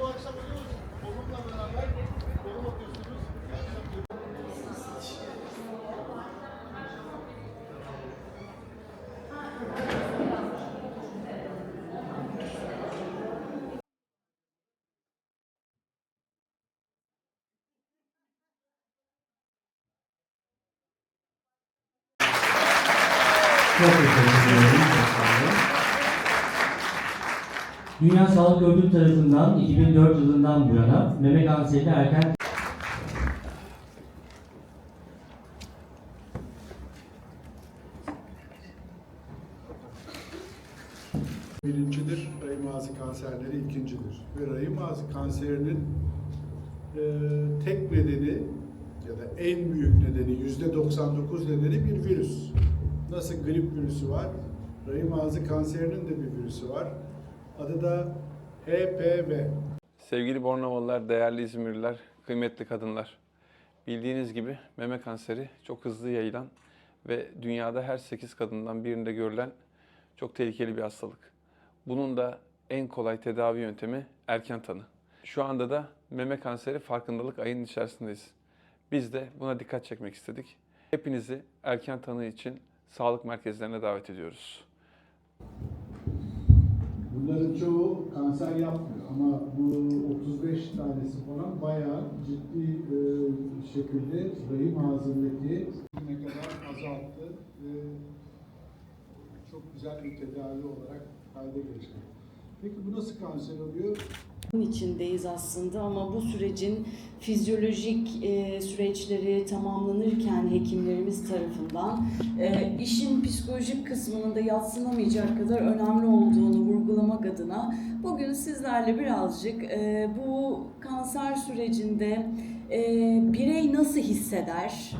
bu akşam biliyoruz. Onunla beraber yorum atıyorsunuz. Çok teşekkür ederim. Dünya Sağlık Örgütü tarafından 2004 yılından bu yana meme kanserini erken Birincidir, rahim ağzı kanserleri ikincidir. Ve rahim ağzı kanserinin e, tek nedeni ya da en büyük nedeni, yüzde 99 nedeni bir virüs. Nasıl grip virüsü var, rahim ağzı kanserinin de bir virüsü var. Adı da HPV. Sevgili Bornovalılar, değerli İzmirliler, kıymetli kadınlar. Bildiğiniz gibi meme kanseri çok hızlı yayılan ve dünyada her 8 kadından birinde görülen çok tehlikeli bir hastalık. Bunun da en kolay tedavi yöntemi erken tanı. Şu anda da meme kanseri farkındalık ayının içerisindeyiz. Biz de buna dikkat çekmek istedik. Hepinizi erken tanı için sağlık merkezlerine davet ediyoruz. Bunların çoğu kanser yapmıyor ama bu 35 tanesi falan bayağı ciddi e, şekilde rahim ağzındaki ne kadar azalttı ve çok güzel bir tedavi olarak kayda geçti. Peki bu nasıl kanser oluyor? içindeyiz aslında ama bu sürecin fizyolojik e, süreçleri tamamlanırken hekimlerimiz tarafından e, işin psikolojik kısmının da yatsınamayacak kadar önemli olduğunu adına bugün sizlerle birazcık e, bu kanser sürecinde e, birey nasıl hisseder,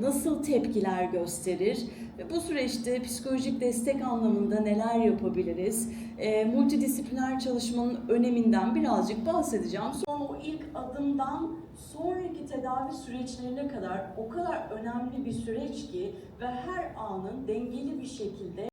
nasıl tepkiler gösterir ve bu süreçte psikolojik destek anlamında neler yapabiliriz? E, multidisipliner çalışmanın öneminden birazcık bahsedeceğim. Sonra o ilk adımdan sonraki tedavi süreçlerine kadar o kadar önemli bir süreç ki ve her anın dengeli bir şekilde